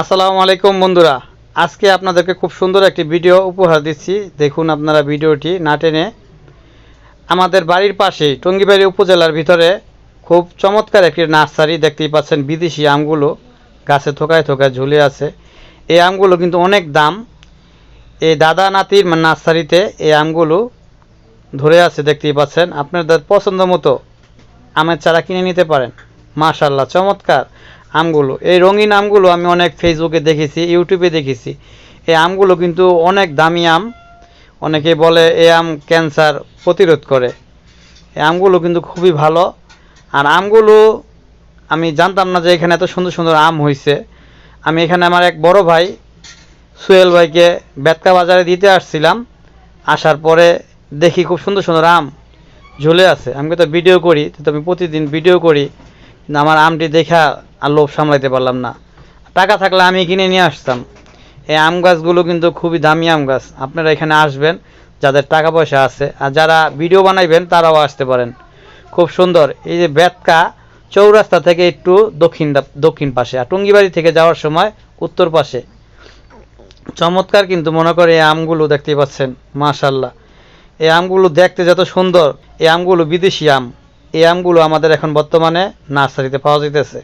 আসসালামু আলাইকুম বন্ধুরা। আজকে আপনাদেরকে খুব সুন্দর একটি ভিডিও উপহার দিচ্ছি। দেখুন আপনারা ভিডিওটি না টেনে। আমাদের বাড়ির পাশে টঙ্গিবাড়ি উপজেলার ভিতরে খুব চমৎকার একটি নার্সারি দেখতেই পাচ্ছেন। বিদেশি আমগুলো গাছে থোকায় থোকায় ঝুলে আছে। এই আমগুলো কিন্তু অনেক দাম। এই দাদা নাতির নার্সারিতে এই আমগুলো ধরে আছে দেখতেই পাচ্ছেন। আপনাদের পছন্দ মতো আমের চারা কিনে নিতে পারেন। মাশাল্লাহ চমৎকার। আমগুলো। এই রঙিন আমগুলো আমি অনেক ফেসবুকে দেখেছি ইউটিউবে দেখেছি। এই আমগুলো কিন্তু অনেক দামি আম। অনেকে বলে এই আম ক্যান্সার প্রতিরোধ করে। এই আমগুলো কিন্তু খুবই ভালো। আর আমগুলো আমি জানতাম না যে এখানে এত সুন্দর সুন্দর আম হয়েছে আমি এখানে আমার এক বড় ভাই সুহেল ভাইকে বেতকা বাজারে দিতে আসছিলাম। আসার পরে দেখি খুব সুন্দর সুন্দর আম ঝুলে আছে। আমি তো ভিডিও করি, তো আমি প্রতিদিন ভিডিও করি। আমার আমটি দেখা আর লোভ সামলাইতে পারলাম না। টাকা থাকলে আমি কিনে নিয়ে আসতাম। এই আম গাছগুলো কিন্তু খুবই দামি আম গাছ। আপনারা এখানে আসবেন, যাদের টাকা পয়সা আছে, আর যারা ভিডিও বানাইবেন, তারাও আসতে পারেন। খুব সুন্দর। এই যে বেতকা চৌরাস্তা থেকে একটু দক্ষিণ দক্ষিণ পাশে, আর টঙ্গিবাড়ি থেকে যাওয়ার সময় উত্তর পাশে। চমৎকার কিন্তু মনে করে এই আমগুলো দেখতেই পাচ্ছেন মাশাল্লাহ এই আমগুলো দেখতে যত সুন্দর। এই আমগুলো বিদেশি আম। এই আমগুলো আমাদের এখন বর্তমানে নার্সারিতে পাওয়া যাইতেছে।